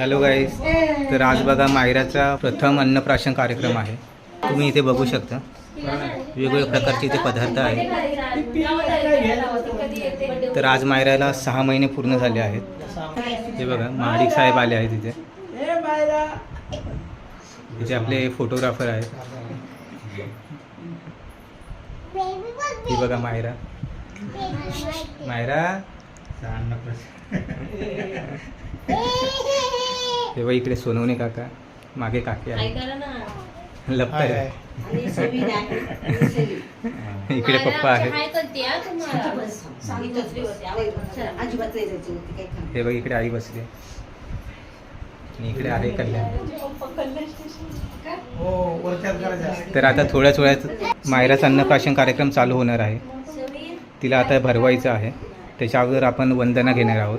Hello guys तर आज बघा मायराचा प्रथम अन्नप्राशन कार्यक्रम आहे. तुम्ही इथे बघू शकता. वेगवेगळ्या प्रकारचे इथे पदार्थ आहेत. तर आज मायराला सहा महिने पूर्ण झाले आहेत. हे बघा महाडिक साहेब आले आहेत इथे. इथे आपले फोटोग्राफर आहेत. ही बघा मायरा. मायरा. तेव्हा इकडे सोनवणे काका मागे काकी आहे. लपताय इकडे पप्पा काम. हे बघ इकडे आई बसली. इकडे आले कल्याण. तर आता थोड्याच वेळात मायराचा अन्नप्राशन कार्यक्रम चालू होणार आहे. तिला आता भरवायचं आहे. त्याच्या अगोदर आपण वंदना घेणार आहोत.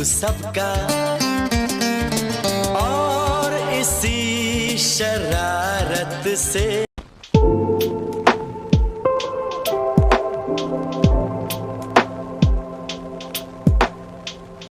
गुरु सबका। और इसी शरारत से